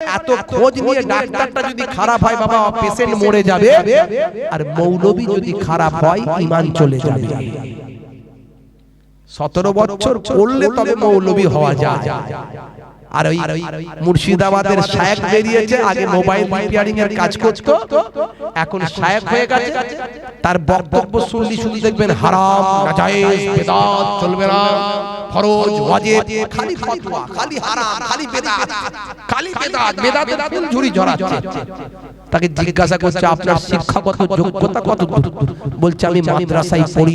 এত খোঁজ নিয়ে ডাক্তারটা যদি খারাপ হয় বাবা পেশেন্ট মরে যাবে আর মৌলবি যদি খারাপ হয় ইমান চলে যাবে। সতেরো বছর করলে তবে মৌলবি হওয়া যায়। আর ওই মুর্শিদাবাদের শায়েক বেরিয়েছে আগে মোবাইল রিপেয়ারিং এর কাজ করতো এখন শায়েক হয়ে গেছে তার বক্তব্য শুনলি শুধু দেখবেন হারাম নাজায়েজ বেদাত চলবে না ফরজ ওয়াজিব খালি ফতোয়া খালি হারাম খালি বেদাত খালি বেদাত বেদাতের ফুল ঝুরি ঝরাচ্ছে তাকে জিজ্ঞাসা করছে আপনার শিক্ষাগত যোগ্যতা কত বলছে আমি মাদ্রাসায় পড়ি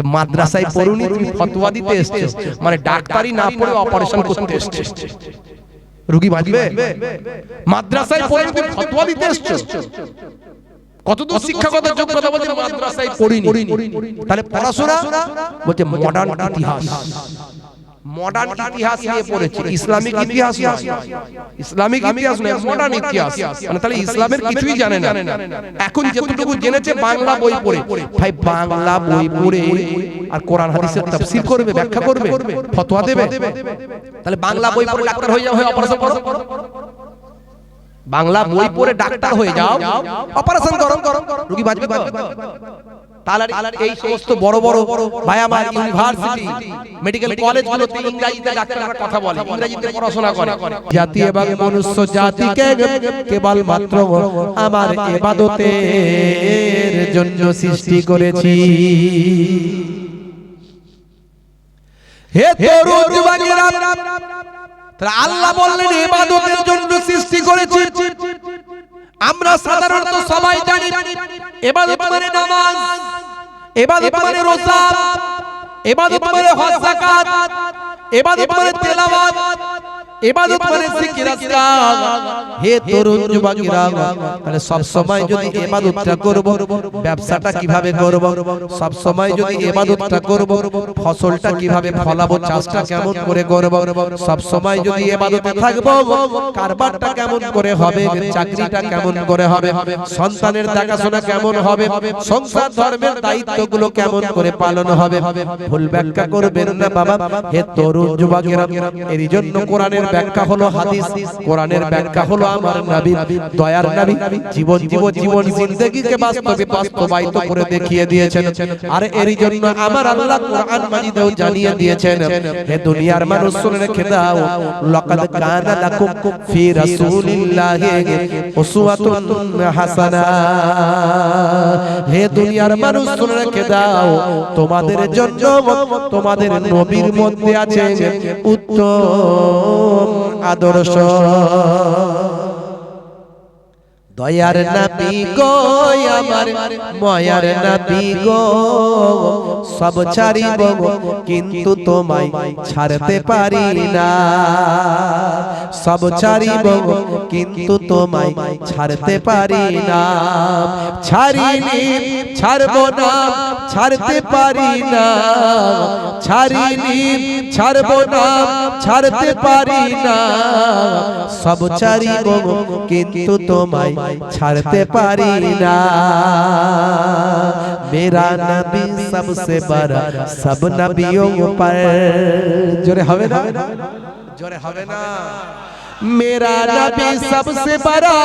তো মাদ্রাসায় পড়ুনি তুমি? ফতোয়া দিতে এসছো। মানে ডাক্তারি না পড়ে অপারেশন করতে এসছো। রুগী বাঁচবে মাদ্রাসায় পড়ে তুমি? ফতোয়া দিতে এসছো? কতদূর শিক্ষাগত যোগ্যতা বলছে মাদ্রাসায় পড়িনি? তাহলে পড়াশোনা বলছে মডার্ন ইতিহাস। মডার্ন ইতিহাস নিয়ে পড়েছে। ইসলামিক ইতিহাস নয়। ইসলামিক ইতিহাস নয় মডার্ন ইতিহাস। মানে তাহলে ইসলামের কিছুই জানে না। এখন যতটুকু জেনেছে বাংলা বই পড়ে। ভাই বাংলা বই পড়ে। আর কোরআন হাদিসের তাফসীর করবে ব্যাখ্যা করবে ফতোয়া দেবে। তাহলে বাংলা বই পড়ে ডাক্তার হয়ে যাও হয়ে অপারেশন করো। বাংলা বই পড়ে ডাক্তার হয়ে যাও অপারেশন করো। রোগী বাঁচবে বাঁচবে তাহলে এই সমস্ত বড় বড় ভাই আমার ইউনিভার্সিটি মেডিকেল কলেজগুলোতে ইংরেজিতে ডাক্তাররা কথা বলে। ইংরেজিতে পড়াশোনা করে। জাতি এবং মনুষ্য জাতিকে কেবল মাত্র আমার ইবাদতের জন্য সৃষ্টি করেছি। হে তরুণ যুবকেরা তাহলে আল্লাহ বললেন ইবাদতের জন্য সৃষ্টি করেছি। আমরা সাধারণত সবাই জানি ইবাদত মানে নামাজ ইবাদত মানে রোজা ইবাদত মানে হজ, যাকাত ইবাদত মানে তেলাওয়াত ইবাদত মানে জিকির আজকার হে তরুণ যুবকেরা। তাহলে সব সময় যদি ইবাদতটা করব ব্যবসাটা কীভাবে করব সব সময় যদি ইবাদতটা করব ফসলটা কীভাবে ফলাবো চাষটা কেমন করে করব সব সময় যদি ইবাদতে থাকব কারবারটা কেমন করে হবে চাকরিটা কেমন করে হবে সন্তানের দেখাশোনা কেমন হবে সংসার ধর্মের দায়িত্বগুলো কেমন করে পালন হবে ভুল ব্যাখ্যা করবেন না বাবা। হে তরুণ যুবকেরা এর জন্য কোরআনের ব্যাখ্যা হলো হাদিস কোরআনের ব্যাখ্যা হলো আমার নবী দয়ার নবী জীবন জীবন জীবন জিন্দেগিকে বাস্তবে বাস্তবায়িত করে দেখিয়ে দিয়েছেন। আর এর জন্য আমার আল্লাহ কোরআন মাজিদেও জানিয়ে দিয়েছেন হে দুনিয়ার মানুষ শুনে রেখে দাও লাকাদ কানা লাকুম ফি রাসূলিল্লাহি উসওয়াতুন হাসানা। হে দুনিয়ার মানুষ শুনে রেখে দাও তোমাদের জন্য তোমাদের নবীর মধ্যে আছে উত্তম। আদর্শ। দয়ার নাবি গো, আমার ময়ার নাবি গো, সব ছাড়িব কিন্তু তোমায় ছাড়তে পারি না। সব ছাড়িব কিন্তু তোমায় ছাড়তে পারি না। ছাড়িনি, ছাড়ব না ছাড়তে পারি না। ছাড়িনি ছাড়বো না ছাড়তে পারি না। সব ছাড়িব কিন্তু তোমায় ছাড়তে পারি না। মেরা নবী সবসে বড় সব नबियों পর জোরে হবে না? জোরে হবে না? मेरा नबी सबसे बड़ा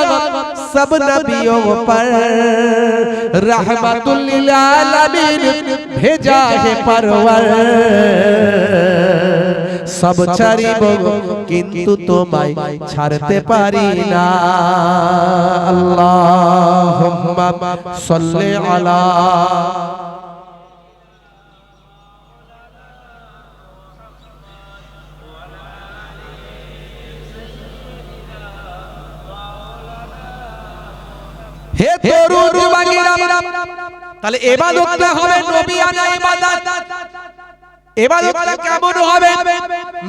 सब नबियों पर रहमतुल लिल आलमीन भेजा है परवर সব ছাড়িব কিন্তু তোমায় ছাড়তে পারি না আল্লাহুম্মা সাল্লি আলা তরুণ যুবকেরা তাহলে এবাদতটা হবে নবিয়ানা ইবাদত। এবাদতটা কেমন হবে?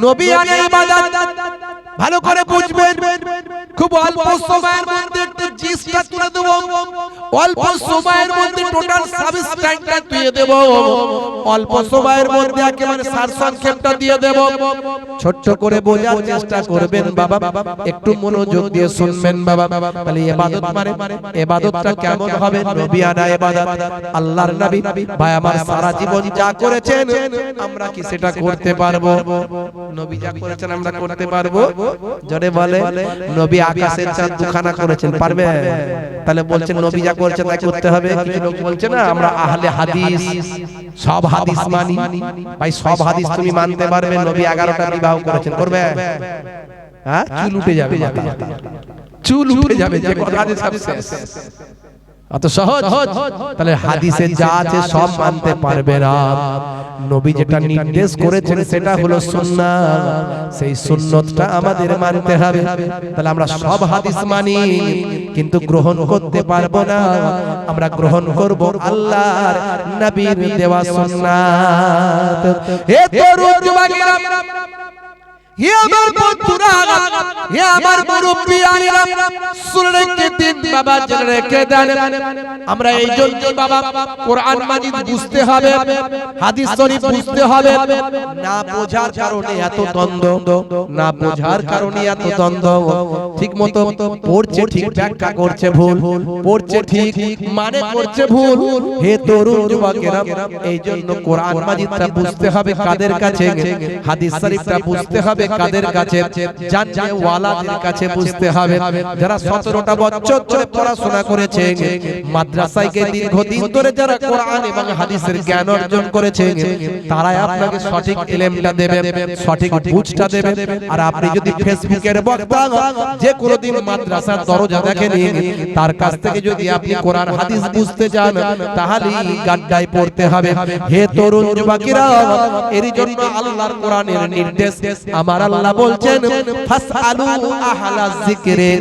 নবী আনা ইবাদত। ভালো করে বুঝবেন। খুব অল্প সময়ের মধ্যে একটু জিসটা তুলে দেব। অল্প সময়ের মধ্যে টোটাল সাবস্ট্যান্ডটা তুলে দেব। অল্প সময়ের মধ্যে একেবারে সারসংক্ষেপটা দিয়ে দেব। ছোট্ট করে বোঝার চেষ্টা করবেন বাবা। একটু মনোযোগ দিয়ে শুনবেন বাবা। তাহলে ইবাদত মানে ইবাদতটা কেমন হবে? নবী আনা ইবাদত। আল্লাহর নবী। ভাই আমার সারা জীবন যা করেছেন আমরা কি সেটা করতে পারব নবী যা করেছেন আমরা করতে পারব? জোরে বলে, নবী আকাশের চাঁদ দুখানা করেছেন পারবে তাহলে বলছেন, নবী যা করেছেন তাই করতে হবে? কিছু লোক বলছে, না, আমরা আহলে হাদিস, সব হাদিস মানি। ভাই, সব হাদিস তুমি মানতে পারবে, নবী 11টা বিবাহ করেছেন, করবে? হ্যাঁ? চুল উঠে যাবে চুল উঠে যাবে, যে কথা হাদিস সব অত সহজ? তাহলে হাদিসে যা আছে সব মানতে পারবে না। নবী যেটা নির্দেশ করেছেন সেটা হলো সুন্নাহ। সেই সুন্নতটা আমাদের মানতে হবে। তাহলে আমরা সব হাদিস মানি কিন্তু গ্রহণ করতে পারব না। আমরা গ্রহণ করব আল্লাহর নবীর দেওয়া সুন্নাত। হে তরুণ যুবকেরা। হে আমার বন্ধুরা, হে আমার মুরব্বিয়ানেরা শুনে দিন, বাবা জেনে রেখে দেন। আমরা এই জন্য বাবা কোরআন মাজিদ বুঝতে হবে, হাদিস শরীফ বুঝতে হবে। না বোঝার কারণে এত দ্বন্দ্ব, না বোঝার কারণে এত দ্বন্দ্ব। ঠিক মতো পড়ছে ঠিক, ব্যাখ্যা করছে ভুল, পড়ছে ঠিক মানে করছে ভুল। হে তরুণ যুবকেরা, এই জন্য কোরআন মাজিদটা বুঝতে হবে কাদের কাছে? হাদিস শরীফটা বুঝতে হবে কাদের কাছে? জানতে ওয়ালাদের কাছে বুঝতে হবে। যারা 17টা বছর ধরে পড়াশোনা করেছে, মাদ্রাসায় গিয়ে দীর্ঘদিন ধরে যারা কোরআন এবং হাদিসের জ্ঞান অর্জন করেছে, তারাই আপনাকে সঠিক ইলমটা দেবে, সঠিক বুঝটা দেবে। আর আপনি যদি ফেসবুকের বক্তা যে কোনোদিন মাদ্রাসার দরজা দেখেনি, তার কাছ থেকে যদি আপনি কোরআন, হাদিস বুঝতে চান তাহলে গাড্ডায় পড়তে হবে। হে তরুণ যুবকেরা এর জন্য আল্লাহর কোরআনের নির্দেশ, আমার আল্লাহ বলছেন ফাসআলু আহলা যিকরি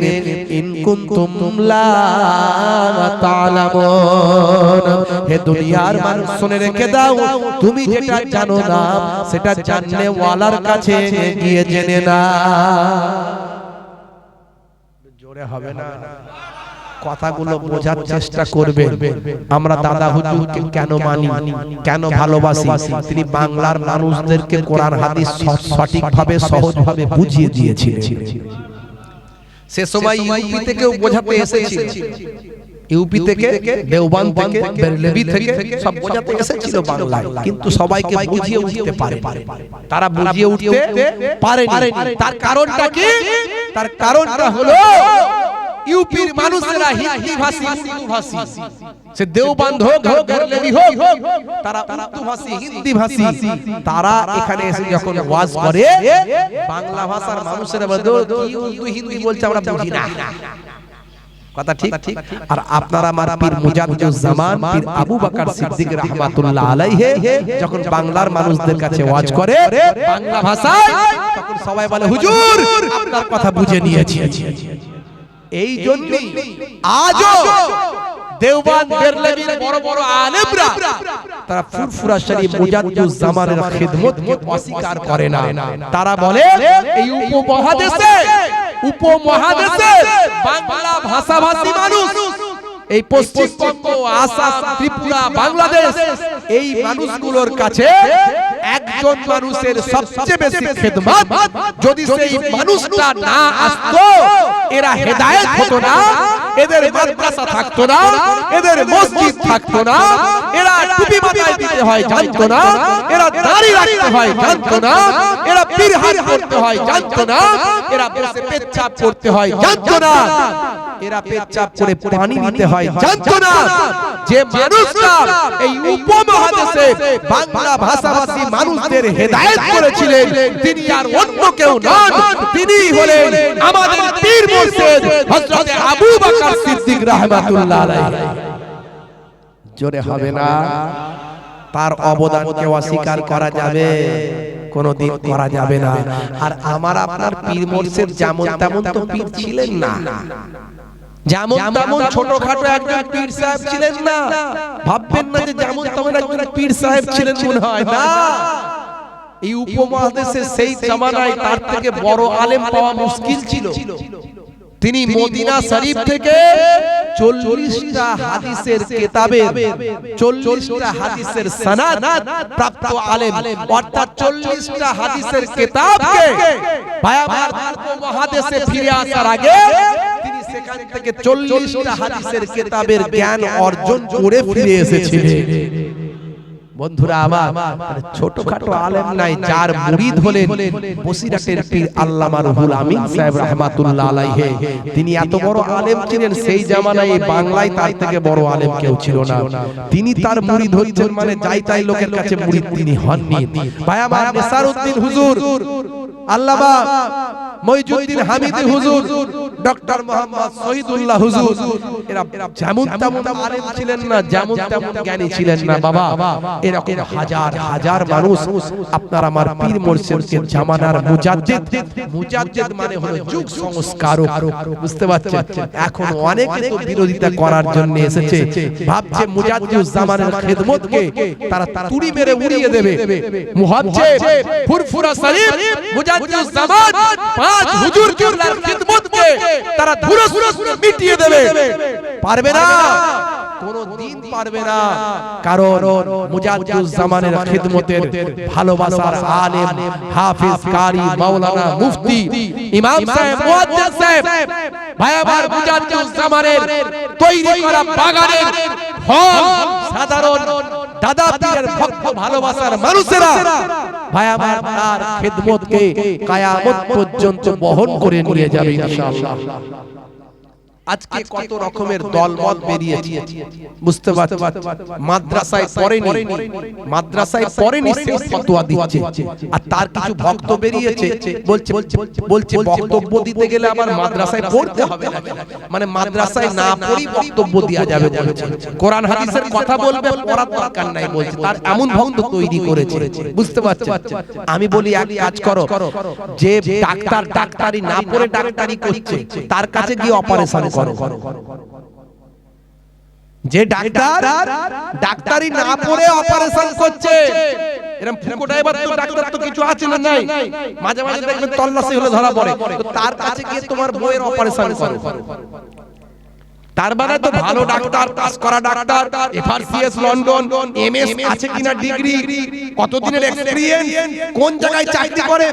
ইন কুনতুম লা তা'লামুন হে দুনিয়ার মানুষ শুনে রেখে দাও তুমি যেটা জানো না সেটা জানলে ওয়ালার কাছে গিয়ে জেনে না জোরে হবে না। কথাগুলো বোঝার চেষ্টা করবে। আমরা দাদা হুজুরকে কেন মানি? কেন ভালোবাসি? তিনি বাংলার মানুষদেরকে কোরআন হাদিস সঠিকভাবে সহজভাবে বুঝিয়ে দিয়েছিলেন। সে সময় ইউপি থেকেও বোঝাতে এসেছিল। ইউপি থেকে দেওবান থেকে বেরলেবি থেকে সব বোঝাতে এসেছিল বাংলায়। কিন্তু সবাইকে বুঝিয়ে উঠতে পারে তারা বুঝিয়ে উঠতে পারেনি। তার কারণটা কি? তার কারণটা হলো ইউপির মানুষেরা হিন্দি ভাষী উর্দু ভাষী সে দেওবন্ধ হোক হোক বেরলেবি হোক তারা উর্দু ভাষী হিন্দি ভাষী তারা এখানে এসে যখন ওয়াজ করে বাংলা ভাষার মানুষেরা বলে কি উর্দু হিন্দি বলছে আমরা বুঝি না কথা ঠিক আর আপনারা আমার পীর মুজাদ্দুজ জামান পীর আবু বকর সিদ্দিক রাহমাতুল্লাহ আলাইহি যখন বাংলার মানুষদের কাছে ওয়াজ করে বাংলা ভাষায় তখন সবাই বলে হুজুর আপনার কথা বুঝে নিয়েছি এই জন্য আজও দেওবান বেরলভির বড় বড় আলেমরা তারা ফুরফুরা শরীফ মুজাদ্দুজ জামানের খিদমতকে অস্বীকার করে না। তারা বলে এই উপমহাদেশে উপমহাদেশে বাংলা ভাষাভাষী মানুষ এই পশ্চিমবঙ্গ আসাম ত্রিপুরা বাংলাদেশ এই মানুষগুলোর কাছে একজন মানুষের সবচেয়ে বেশি খেদমত যদি সেই মানুষটা না আসতো এরা হেদায়েত হতো না। এদের মাদ্রাসা থাকতো না এদের মসজিদ থাকতো না এরা টুপি মাথায় দিতে হয় জানতো না এরা দাড়ি রাখতে হয় জানতো না এরা পীরহার করতে হয় জানতো না এরা বসে পেচ্ছাপ করতে হয় জানতো না এরা পেচ্ছাপ করে পানি নিতে হয় জানতো না যে মানুষটা এই উপমহাদেশে বাংলা ভাষাভাষী মানুষদের হেদায়েত করেছিলেন তিনি আর অন্য কেউ নন তিনি হলেন আমাদের পীর মুর্শিদ হযরত আবু বকর সিদ্দিক রাহমাতুল্লাহ আলাইহি। জোরে হবে না? তার অবদানকে অস্বীকার করা যাবে? কোনদিন করা যাবে না। আর আমার আপনার পীর মুর্শিদ যেমন তেমন তো পীর ছিলেন না। যেমন তেমন ছোটখাটো একজন পীর সাহেব ছিলেন না। ভাববেন না যে যেমন তেমন একজন পীর সাহেব ছিলেন মনে হয়। না। এই উপমহাদেশে সেই জামানায় তার থেকে বড় আলেম পাওয়া মুশকিল ছিল। তিনি মদিনা শরীফ থেকে চল্লিশটা হাদিসের কেতাবের চল্লিশটা হাদিসের সনাদ প্রাপ্ত আলেম অর্থাৎ চল্লিশটা হাদিসের কেতাবকে মহাদেশে ফিরে আসার আগে তিনি সেখান থেকে চল্লিশটা হাদিসের কেতাবের জ্ঞান অর্জন করে ফিরে এসেছিলেন। বন্ধুরা আমার মানে ছোটখাটো আলেম নাই যার মুরিদ হলেন বসিরাটের পীর আল্লামা রুহুল আমিন সাহেব রাহমাতুল্লাহ আলাইহি। তিনি এত বড় আলেম ছিলেন সেই জামানায় বাংলায় তার থেকে বড় আলেম কেউ ছিল না। তিনি তার মুরিদ হচ্ছেন মানে যাই তাই লোকের কাছে মুরিদ তিনি হননি। ভাই আমার নেসারউদ্দিন হুজুর আল্লামা মইজুদ্দিন হামিদি হুজুর ডক্টর মোহাম্মদ শহীদুল্লাহ হুজুর। এরা যেমন তেমন আলেম ছিলেন না যেমন তেমন জ্ঞানী ছিলেন না বাবা। এরকম হাজার হাজার মানুষ আপনার আমার পীর মুর্শিদকে জামানার মুজাদ্দিদ। মুজাদ্দিদ। মানে হলো যুগ সংস্কারক। বুঝতে পারছেন? এখন অনেকে তো বিরোধিতা করার জন্য এসেছে। ভাবছে মুজাদ্দিদ জামানের খিদমতকে তারা তুড়ি মেরে উড়িয়ে দেবে। মুহাজ্জিব ফুরফুরা শরীফ মুজাদ্দিদ জামান পাঁচ হুজুর কিবলার খিদমতকে তারা ধুরো মিটিয়ে দেবে। পারবে না। কোন দিন পারবে না। কারণ মুজাদ্দিদ জামানের খিদমতের ভালোবাসার আলেম হাফিজ কারি মাওলানা মুফতি ইমাম সাহেব মুয়াদ্দিস সাহেব ভাই আমার মুজাদ্দিদ জামানের তৈরি করা বাগানের সাধারণ দাদা পীরের ভক্ত ভালোবাসার মানুষেরা। ভাই, আমার তার খেদমতকে কায়ামত পর্যন্ত বহন করে নিয়ে যাবে ইনশাআল্লাহ। আজকে কত রকমের দলমত বেরিয়েছে। বুঝতে পারছেন মাদ্রাসায় পড়েনি। মাদ্রাসায় পড়েনি সে ফতোয়া দিচ্ছে। আর তার কিছু ভক্ত বেরিয়েছে। বলছে বলছে বক্তব্য দিতে গেলে আবার মাদ্রাসায় পড়তে হবে না মানে মাদ্রাসায় না পড়ি বক্তব্য দেওয়া যাবে বলেছে। কোরআন হাদিসের কথা বলবে পড়ার দরকার নাই বলছে। তার এমন ভক্ত তৈরি করেছে। বুঝতে পারছেন আমি বলি এক কাজ করো। যে ডাক্তার ডাক্তারি না পড়ে ডাক্তারি করছে তার কাছে গিয়ে অপারেশন করো। যে ডাক্তার ডাক্তারি না পড়ে অপারেশন করছে এরকম ফুকোটা তো ডাক্তার তো কিছু আছে না নাই? মাঝে মাঝে তল্লাশি হলে ধরা পড়ে। তার কাছে গিয়ে তোমার বইয়ের অপারেশন করো। তার মানে তো ভালো ডাক্তার পাস করা ডাক্তার এফআরসিএস লন্ডন এমএস আছে কিনা ডিগ্রি কতদিনের এক্সপেরিয়েন্স কোন জায়গায় চাকরি করে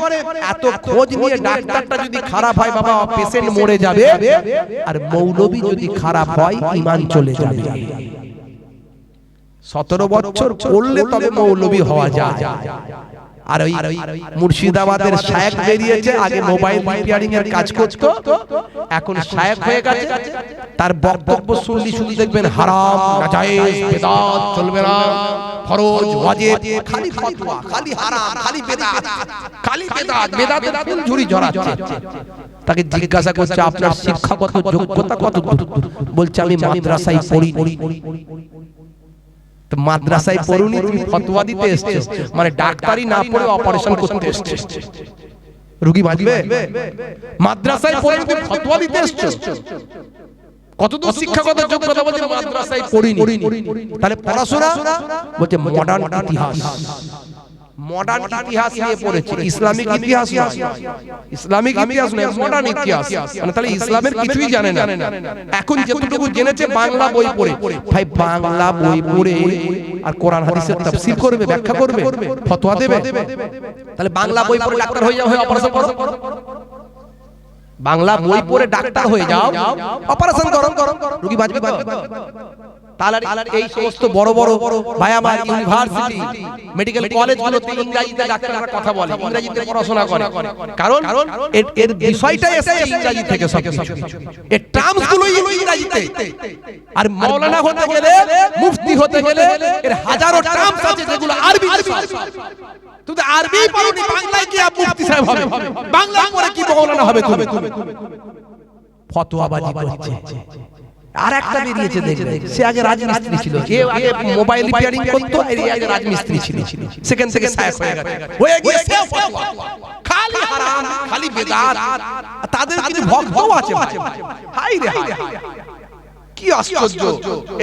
এত খোঁজ নিয়ে ডাক্তারটা যদি খারাপ হয় বাবা পেশেন্ট মরে যাবে আর মৌলবি যদি খারাপ হয় ঈমান চলে যাবে। সতেরো বছর করলে তবে মৌলবি হওয়া যায়। আর ওই মুর্শিদাবাদের শায়েক বেরিয়েছে আগে মোবাইল রিপেয়ারিং এর কাজ করতো এখন শায়েক হয়ে গেছে তার বক্তব্য শুনলি শুধু দেখবেন হারাম নাজায়েজ বেদাত চলবে না ফরজ ওয়াজিব খালি ফতোয়া খালি হারাম খালি বেদাত খালি বেদাত বেদাতের ফুল ঝুরি ঝরাচ্ছে তাকে জিজ্ঞাসা করছে আপনার শিক্ষাগত যোগ্যতা কত বলছে আমি মাদ্রাসায় পড়ি তো মাদ্রাসায় পড়ুনি তুমি? ফতোয়া দিতে এসছো। মানে ডাক্তারি না পড়ে অপারেশন করতে এসছো। রোগী বাঁচবে মাদ্রাসায় পড়ে তুমি? ফতোয়া দিতে এসছো? কতদূর শিক্ষাগত যোগ্যতা বলছে মাদ্রাসায় পড়িনি। তাহলে পড়াশোনা বলছে মডার্ন ইতিহাস। মডার্ন ইতিহাস নিয়ে পড়েছে। ইসলামিক ইতিহাস ইসলামিক ইতিহাস নয় মডার্ন ইতিহাস। মানে তাহলে ইসলামের কিছুই জানে না। এখন যতটুকু জেনেছে বাংলা বই পড়ে। ভাই বাংলা বই পড়ে। আর কোরআন হাদিসের তাফসীর করবে ব্যাখ্যা করবে ফতোয়া দেবে। তাহলে বাংলা বই পড়ে ডাক্তার হয়ে যাও হয়ে অপারেশন করো। বাংলা বই পড়ে ডাক্তার হয়ে যাও। অপারেশন করো। রোগী বাঁচবে তাহলে এই সমস্ত বড় বড় ইউনিভার্সিটি মেডিকেল কলেজগুলোতে ইংরেজিতে ডাক্তাররা কথা বলে। ইংরেজিতে পড়াশোনা করে। কারণ এর এর বিষয়টাই এসেছে ইংরেজি থেকে সব এর টার্মসগুলো আর মাওলানা হতে গেলে মুফতি হতে গেলে এর হাজারো টার্মস আছে যেগুলো আরবিতে তুমি আরবি পারোনি বাংলায় কি আপ মুফতি সাহেব হবে। বাংলা পড়ে কি মাওলানা হবে তুমি? ফতোয়াবাজি করছে আর একটা বেরিয়েছে দেখবে সে আগে রাজমিস্ত্রি ছিল। আগে মোবাইল রিপেয়ারিং করতো এর আগে রাজমিস্ত্রি ছিল। সেখান থেকে সাহেব হয়ে গেছে। হয়ে গিয়ে সে খালি হারাম খালি বেদাত। তাদের কিছু ভক্তও আছে হাই রে হাই কি আশ্চর্য।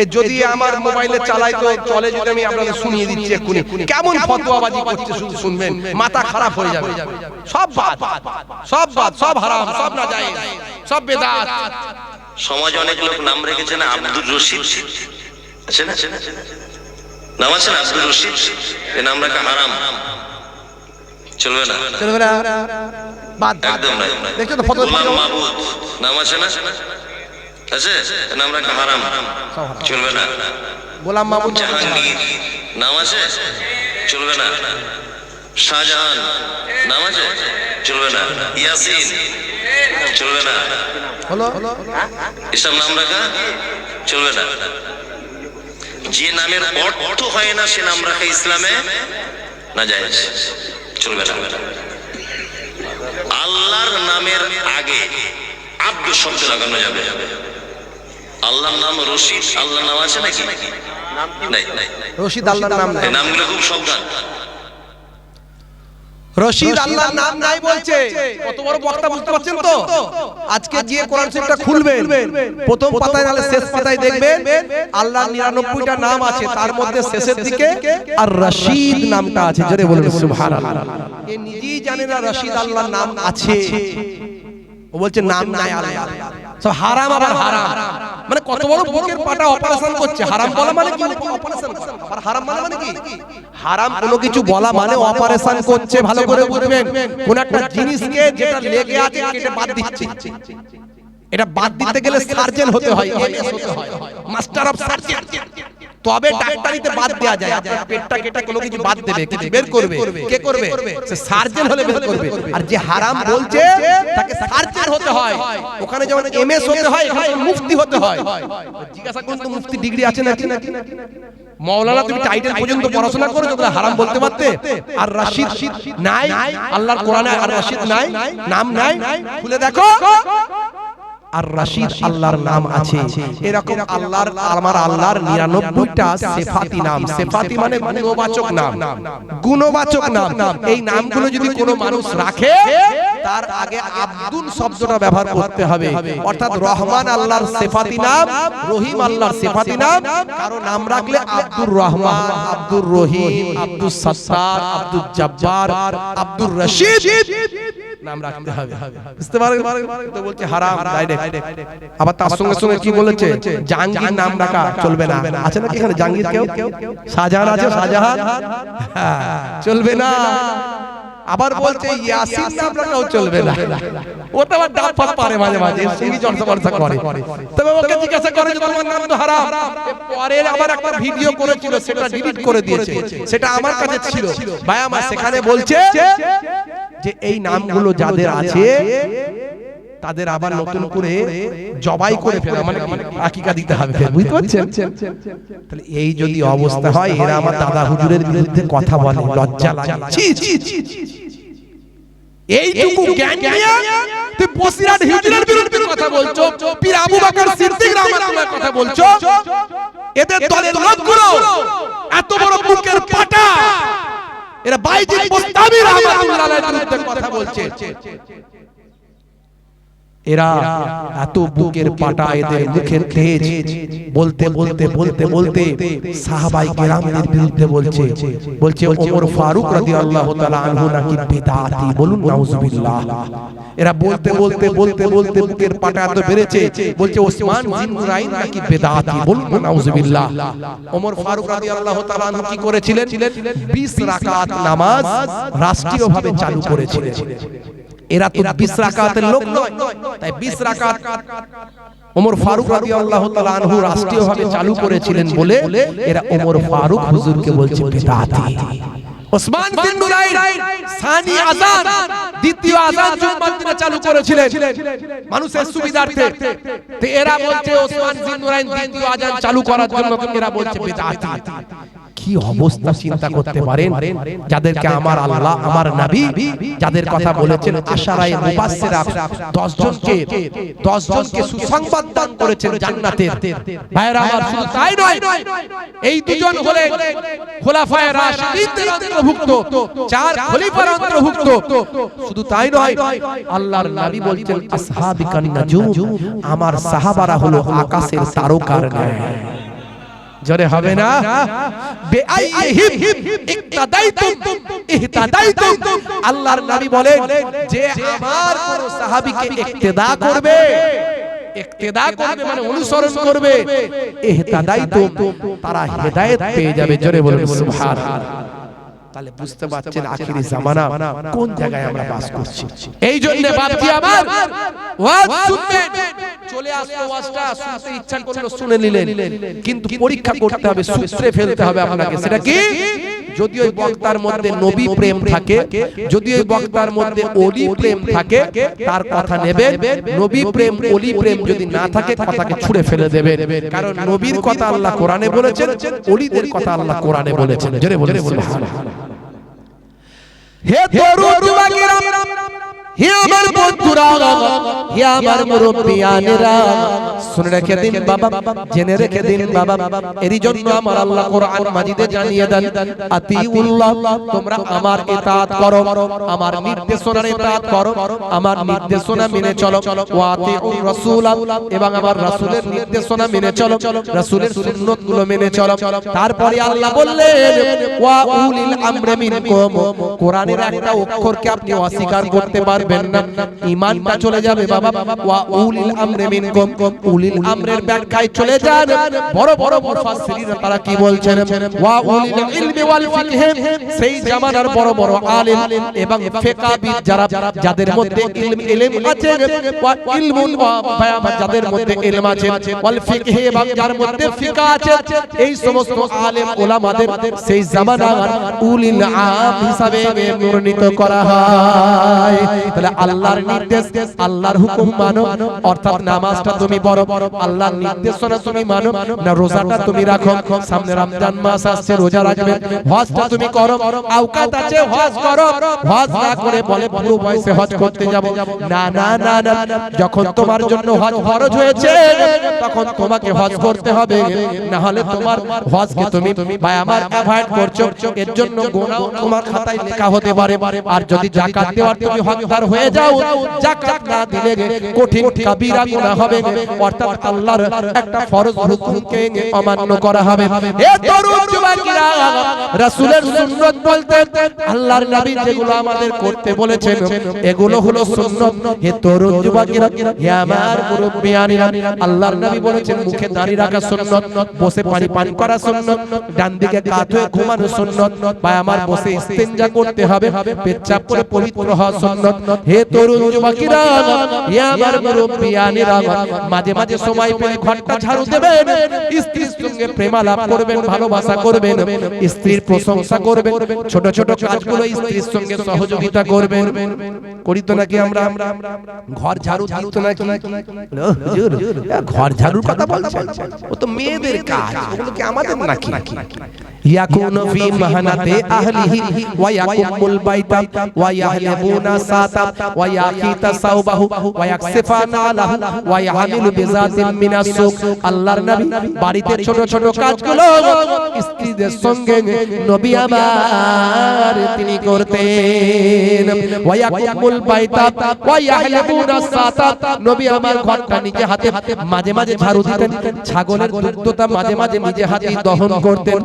এ যদি আমার মোবাইলে চালাই তো চলে যদি আমি আপনাদের শুনিয়ে দিচ্ছি এক্ষুনি। কেমন ফতোয়াবাজি করছে শুধু শুনবেন। মাথা খারাপ হয়ে যাবে। সব বাদ। সব বাদ। সব হারাম সব না যায় সব বেদাত সমাজে অনেক লোক নাম রেখেছে না আব্দুর রশিদ। আছে না? নাম আছে না আব্দুর রশিদ? এ নাম রাখা হারাম। চলবে না। চলবে না। একদম না। দেখছ তো ফটো গোলাম মাহবুদ নাম আছে না? আছে? নাম রাখা হারাম। চলবে না। গোলাম মাহমুদ জাহাঙ্গীর। নাম আছে? চলবে না। শাহজাহান। নাম আছে? চলবে না। ইয়াসিন। চলবে না। হলো? এসব নাম রাখা চলবে না। যে নামের অর্থ হয় না সে নাম রাখা ইসলামে না যায়। চলবে না। আল্লাহর নামের আগে আব্দু শব্দ লাগানো যাবে। আল্লাহর নাম রশিদ আল্লাহর নাম আছে নাকি? নাই নাই। রশিদ আল্লাহর নাম নামগুলো খুব সাবধান। রশিদ আল্লাহর নাম নাই বলছে। কত বড় বক্তা বুঝতে পারছেন তো? আজকে যে কোরআন শরীফটা খুলবেন প্রথম পাতায় নালে শেষ পাতায় দেখবেন আল্লাহর 99টা নাম আছে তার মধ্যে শেষের দিকে আর রশিদ নামটা আছে জোরে বলুন সুবহানাল্লাহ। এ নিজেই জানে না রশিদ আল্লাহর নাম আছে। ও বলছে নাম নাই আল্লাহ। সব হারাম আবার হারাম মানে কত বড় বুকের পাটা অপারেশন করছে। হারাম বলা মানে কি? অপারেশন আর হারাম মানে মানে কি? হারাম কোনো কিছু বলা মানে অপারেশন করছে ভালো করে বুঝবেন। কোন একটা জিনিসকে যেটা লেগে আছে কেটে বাদ দিচ্ছে। এটা বাদ দিতে গেলে সার্জেন হতে হয় এমএস হতে হয়। মাস্টার অফ সার্জন তবে ডাক্তারিতে বাদ দেওয়া যায়। আপনার পেটটা কেটে কোনো কিছু বাদ দেবে কিছু বের করবে। কে করবে? সে সার্জন হলে বের করবে। আর যে হারাম বলছে তাকে সার্জন হতে হয়। ওখানে যেমন এমএস হতে হয় এখানে মুফতি হতে হয়। জিজ্ঞাসা করুন তো মুফতি ডিগ্রি আছে নাকি? মৌলানা তুমি টাইটেল পর্যন্ত পড়াশোনা করেছ হারাম বলতে পারতে আর রাশিদ নাই? আল্লাহর কোরআনে আর রাশিদ নাই? নাম নাই? খুলে দেখো। আর রাশিদ আল্লাহর নাম আছে। এরকম আল্লাহর আমার আল্লাহর নিরানব্বইটা সেফাতি নাম। সেফাতি মানে গুণবাচক নাম। গুণবাচক নাম। এই নামগুলো যদি কোনো মানুষ রাখে তার আগে আব্দুল শব্দটা ব্যবহার করতে হবে। অর্থাৎ রহমান আল্লাহর সেফাতি নাম রহিম আল্লাহর সেফাতি নাম। কারও নাম রাখলে আব্দুর রহমান আব্দুর রহিম আব্দুল সত্তার আব্দুল জব্বার আব্দুর রশিদ। নাম রাখতে হবে। বুঝতে তো বলছে হারাম ডাইরেক্ট আবার তার সঙ্গে সঙ্গে কি বলেছে? জাহাঙ্গীর নাম রাখা চলবে না। আছে নাকি এখানে জাহাঙ্গীর কেউ? শাহজাহান আছে? শাহজাহান হ্যাঁ, চলবে না। আবার বলছে ইয়াসিন নাম রাখাও চলবে না। ও তো আবার ডাব ফাস পারে মাঝে মাঝে জলসা বলসা করে? তবে ওকে জিজ্ঞাসা করে যে তোমার নাম তো হারাম। পরে আবার একটা ভিডিও করেছিল সেটা ডিলিট করে দিয়েছে। সেটা আমার কাছে ছিল। ভাই আমার সেখানে বলছে যে এই নামগুলো যাদের আছে তাদের আবার নতুন করে জবাই করে ফেলা মানে আকিকা দিতে হবে। বুঝতে পারছেন? তাহলে এই যদি অবস্থা হয় এরা আমার দাদা হুজুরের বিরুদ্ধে কথা বলে। লজ্জা লাগে। এইটুকু জ্ঞান নিয়ে তুই বসিরাট হুজুরের বিরুদ্ধে কথা বলছো। পীর আবু বকর সিদ্দিক রহমাতুল্লাহ কথা বলছো। এদের দলের লোকগুলো এত বড় বুকের পাটা। এরা বাইজিদ মুস্তামি রহমাতুল্লাহ আলাইহির বিরুদ্ধে কথা বলছে। এরা এত বুকের পাটা এদের মুখের তেজ বলতে বলতে বলতে বলতে সাহাবাই কেরামদের বিরুদ্ধে বলছে বলছে ওমর ফারুক রাদিয়াল্লাহু তাআলা আনহু নাকি বিদআতি বলুন নাউজুবিল্লাহ এরা বলতে বলতে বলতে বলতে বুকের পাটা এত বেড়েছে বলছে ওসমান জিন্নুরাইন নাকি বিদআতি বলুন নাউজুবিল্লাহ ওমর ফারুক রাদিয়াল্লাহু তাআলা আনহু কি করেছিলেন 20 রাকাত নামাজ রাষ্ট্রীয়ভাবে চালু করেছিলেন এরা তো 20 রাকাতের লোক নয়। তাই 20 রাকাত ওমর ফারুক রাদিয়াল্লাহু তাআলা আনহু রাষ্ট্রীয়ভাবে চালু করেছিলেন বলে এরা ওমর ফারুক হুজুরকে বলছে বিদআতি ওসমান বিন নুরাইন সানি আযান দ্বিতীয় আযান জুম্মার দিনে চালু করেছিলেন। মানুষের সুবিধার্থে। তো এরা বলছে ওসমান বিন নুরাইন দ্বিতীয় আযান চালু করার জন্য এরা বলছে বিদআতি কি অবস্থা চিন্তা করতে পারেন? যাদেরকে আমার আল্লাহ আমার নবী যাদের কথা বলেছেন আশারায়ে মুবাশশিরা 10 জনকে 10 জনকে সুসংবাদ দান করেছেন জান্নাতের। ভাইরা আমার শুধু তাই নয় এই দুজন হলেন খোলাফায়ে রাশিদিনদের অন্তর্ভুক্ত চার খলিফার অন্তর্ভুক্ত। শুধু তাই নয় আল্লাহর নবী বলছেন আসহাবিকান নাজুম। আমার সাহাবারা হলো আকাশের তারকার ন্যায়। জোরে হবে না। আল্লাহর নবী বলেন যে আমার কোন সাহাবীকে ইক্তেদা করবে ইক্তেদা করবে মানে অনুসরণ করবে। ইহতাদাইতুম তারা হেদায়েত পেয়ে যাবে। জোরে বলুন সুবহানাল্লাহ। তাহলে বুঝতে পারছেন আখিরি জামানা কোন জায়গায় আমরা বাস করছি? এই জন্য বাপজি আমার ওয়াজ শুনবেন। চলে আসলো ওয়াজটা শুনতে ইচ্ছা করল শুনে নিলেন। কিন্তু পরীক্ষা করতে হবে সূত্রে ফেলতে হবে আপনাকে। সেটা কি? যদি ওই বক্তার মধ্যে নবী প্রেম থাকে যদি ওই বক্তার মধ্যে অলি প্রেম থাকে তার কথা নেবে নবী প্রেম অলি প্রেম যদি না থাকে কথাকে ছুঁড়ে ফেলে দেবে কারণ নবীর কথা আল্লাহ কোরআনে বলেছেন অলিদের কথা আল্লাহ কোরআনে বলেছেন। জোরে বলে সুবহানাল্লাহ। হে তরুণ যুবকেরা হে আমার বন্ধুরা, হে আমার মুরব্বিয়ানেরা শুনে রেখে দিন বাবা, জেনে রেখে দিন বাবা। এরই জন্য আমার আল্লাহ কোরআন মাজিদে জানিয়ে দেন, আতিউল্লাহ, তোমরা আমার ইতাআত করো, আমার নির্দেশনার ইতাআত করো, আমার নির্দেশনা মেনে চলো, ওয়া আতিউর রাসূল, এবং আমার রাসূলের নির্দেশনা মেনে চলো, রাসূলের সুন্নাতগুলো মেনে চলো। তারপরে আল্লাহ বললেন, ওয়া উলিল আমরি মিনকুম, কোরআনের একটা অক্ষরকে আপনি অস্বীকার করতে পারবেন না। ঈমানটা চলে যাবে, বাবা। ওয়া উলিল আমরি মিনকুম। উলিল আমরের ব্যাখ্যায় চলে যান। বড় বড় মুফাসসিরিন তারা কি বলছেন? ওয়া উলিল ইলমি ওয়াল ফিকহ। সেই জামানার বড় বড় আলেম এবং ফিকহবিদ যারা, যাদের মধ্যে ইলম ইলম আছে। ওয়া ইলমুন ওয়া যাদের মধ্যে ইলম আছে। ওয়াল ফিকহ এবং যার মধ্যে ফিকহ আছে। এই সমস্ত আলেম ওলামাদের সেই জামানার উলিল আম হিসাবে মনোনীত করা হয়। তাহলে আল্লাহর নির্দেশ আল্লাহর হুকুম মানো অর্থাৎ নামাজটা তুমি বড় আল্লাহর নির্দেশনা তুমি মানো না রোজাটা তুমি রাখো সামনে রমজান মাস আসছে রোজা রাখবে হজটা তুমি করো আওকাত আছে হজ করো হজ না করে বলে বুড়ো বয়সে হজ করতে যাব। না না না না যখন তোমার জন্য হজ ফরজ হয়েছে তখন তোমাকে হজ করতে হবে। না হলে তোমার হজকে তুমি ভাই আমার অ্যাভয়েড করছ এর জন্য গোনাও তোমার খাতায় লেখা হতে পারে আর যদি যাকাত দেওয়ার তুমি হকদার হয়ে যাও। যাকাত না দিলে কঠিন কাবিরা গুনাহ হবে। অর্থাৎ আল্লাহর একটা ফরজ হুকুমকে অমান্য করা হবে। এ তরুণ যুবকেরা রাসূলের সুন্নাত বলতে আল্লাহর নবী যেগুলো আমাদের করতে বলেছেন এগুলো হলো সুন্নাত। হে তরুণ যুবকেরা হে আমার মুরব্বিয়ানিরা আল্লাহর নবী বলেছেন মুখে দাড়ি রাখা সুন্নাত বসে পানি পান করা সুন্নাত ডান দিকে কাত হয়ে ঘুমানো সুন্নাত বা আমার বসে ইস্তেনজা করতে হবে পেচ্ছাপ করে পবিত্র হওয়া সুন্নাত হে তরুণ যুবকেরা হে আমার মুরব্বিয়ানিরা মাঝে মাঝে সময় পেলে ঘরটা ঝাড়ু দেবেন। স্ত্রীর সঙ্গে প্রেমালাপ করবেন ভালোবাসা করবেন স্ত্রীর প্রশংসা করবেন ছোট ছোট কাজগুলো স্ত্রীর সঙ্গে সহযোগিতা করবেন। করি তো নাকি আমরা? ঘর ঝাড়ু ঝাড়ু তো নাকি? হুজুর, ঘর ঝাড়ুর কথা বলছেন। ও তো মেয়েদের কাজ ওগুলো কি আমাদের নাকি? ইয়াকুমুল বাইতা ওয়া ইয়াহলিবুনা সাতা ওয়া ইয়াকিতা সাওবাহু ওয়া ইয়াকসিফানা লাহু ওয়া ইয়াহমিলু বিজাতিন মিনাস সুক আল্লাহর নবী বাড়িতে ছোট ছোট কাজগুলো স্ত্রীদের সঙ্গে নবী আমার তিনি করতেন। ওয়া ইয়াকুমুল বাইতা ওয়া ইয়াহলিবুনা সাতা। নবী আমার ঘরটা নিজে হাতে মাঝে মাঝে ঝাড়ু দিতেন। ছাগলের দুধটা মাঝে মাঝে নিজে হাতে দহন করতেন।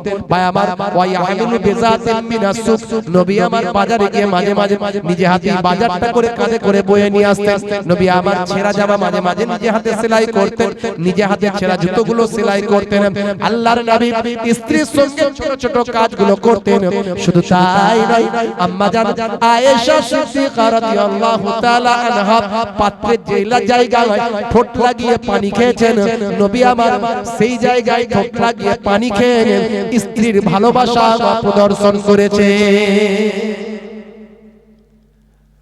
আমার, ওয়া ইয়াহমিলু বিজাতিন মিনাস সুক নবী আমার বাজারে গিয়ে মাঝে মাঝে নিজে হাতে বাজারটা করে কাঁধে করে বয়ে নিয়ে আসতেন। নবী আমার ছেঁড়া জামা মাঝে মাঝে নিজে হাতে সেলাই করতেন। নিজে হাতে ছেঁড়া জুতোগুলো সেলাই করতেন। আল্লাহর নবী স্ত্রীর সঙ্গে ছোট ছোট কাজগুলো করতেন। শুধু তাই নয়, আম্মা জান, আয়েশা সিদ্দিকা রাদিয়াল্লাহু তাআলা আনহা পাত্রের জেলা জায়গায় ঠোঁট লাগিয়ে পানি খেয়েছেন। নবী আমার সেই জায়গায় ঠোঁট লাগিয়ে পানি খেয়ে স্ত্রীর ভালোবাসা প্রদর্শন করেছে।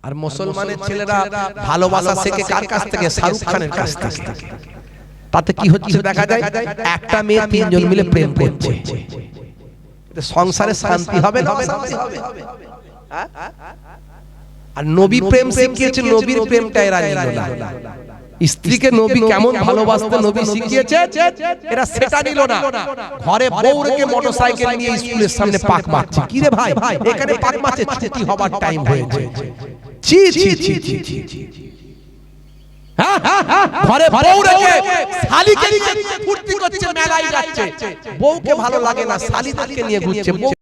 আর মুসলমানের ছেলেরা ভালোবাসা শেখে কার কাছ থেকে? শাহরুখ খানের কাছ থেকে। তাতে কি হচ্ছে দেখা যায়? একটা মেয়ে তিনজন মিলে প্রেম করছে। সংসারে শান্তি হবে না হ্যাঁ? আর নবী প্রেম শিখিয়েছে নবীর প্রেমটা এরা নিল না স্ত্রীকে নবী কেমন ভালোবাসতে নবী শিখিয়েছে এরা সেটা নিল না ঘরে বউ রেখে মোটরসাইকেল নিয়ে স্কুলের সামনে পাক মারছে কি রে ভাই এখানে পাক মারছে ছুটি হবার টাইম হয়েছে ছি ছি ছি ছি ছি হ্যাঁ, ঘরে বউ রেখে শালিকে নিয়ে ফুর্তি করছে মেলায় যাচ্ছে বউকে ভালো লাগে না শালিদেরকে নিয়ে ঘুরছে বউ